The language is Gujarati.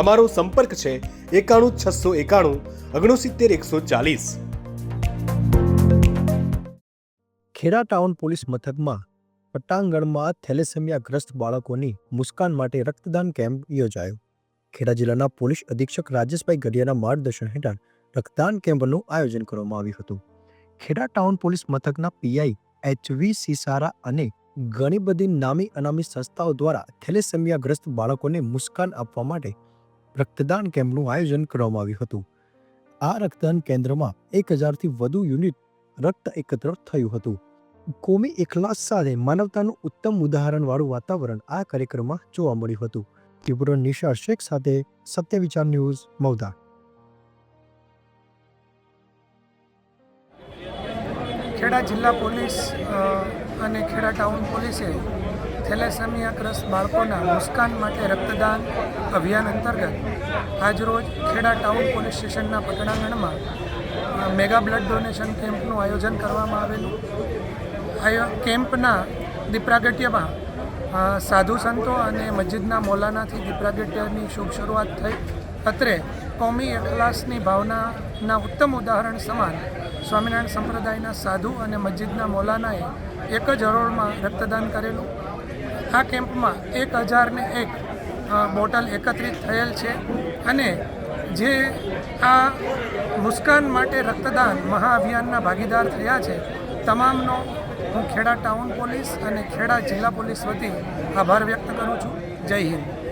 અમારો સંપર્ક છે એકાણું છસો એકાણું ઓગણસિત્તેર એકસો ચાલીસ. ખેડા ટાઉન પોલીસ મથકમાં પટ્ટાંગણમાં થેલેસેમિયાગ્રસ્ત બાળકોની મુસ્કાન માટે રક્તદાન કેમ્પ યોજાયો. ખેડા જિલ્લાના પોલીસ અધિક્ષક રાજેશભાઈ ગઢિયાના માર્ગદર્શન હેઠળ રક્તદાન કેમ્પનું આયોજન કરવામાં આવ્યું હતું. ખેડા ટાઉન પોલીસ મથકના પીઆઈ એચવી સિસારા અને ઘણી બધી નામી અનામી સંસ્થાઓ દ્વારા થેલેસેમિયાગ્રસ્ત બાળકોને મુસ્કાન આપવા માટે રક્તદાન કેમ્પનું આયોજન કરવામાં આવ્યું હતું. આ રક્તદાન કેન્દ્રમાં એક હજારથી વધુ યુનિટ રક્ત એકત્ર થયું હતું. કોમી એકલાસ સાથે માનવતાનું ઉત્તમ ઉદાહરણવાળું વાતાવરણ આ કાર્યક્રમમાં જોવા મળ્યું હતું. ત્રિપુરા નિશા શેખ સાથે સત્ય વિચાર ન્યૂઝ મૌદા ખેડા જિલ્લા પોલીસ અને ખેડા ટાઉન પોલીસે થેલેસેમિયાગ્રસ્ત બાળકોના મુસ્કાન માટે રક્તદાન અભિયાન અંતર્ગત આજરોજ ખેડા ટાઉન પોલીસ સ્ટેશનના પટણાંગણમાં મેગા બ્લડ ડોનેશન કેમ્પનું આયોજન કરવામાં આવેલું. આયો, કેમ્પના દીપ્રાગટ્યમાં સાધુ સંતો અને મસ્જિદના મૌલાનાથી દીપ્રાગટ્યની શુભ શરૂઆત થઈ. અત્રે કોમી અખલાસની ભાવનાના ઉત્તમ ઉદાહરણ સમાન સ્વામિનારાયણ સંપ્રદાયના સાધુ અને મસ્જિદના મૌલાનાએ એક જ હરોળમાં રક્તદાન કરેલું. આ કેમ્પમાં એક હજારને એક બોટલ એકત્રિત થયેલ છે અને જે આ મુસ્કાન માટે રક્તદાન મહાઅભિયાનના ભાગીદાર થયા છે, તમામનો હું ખેડા ટાઉન પોલીસ અને ખેડા જિલ્લા પોલીસ વતી આભાર વ્યક્ત કરું છું. જય હિન્દ.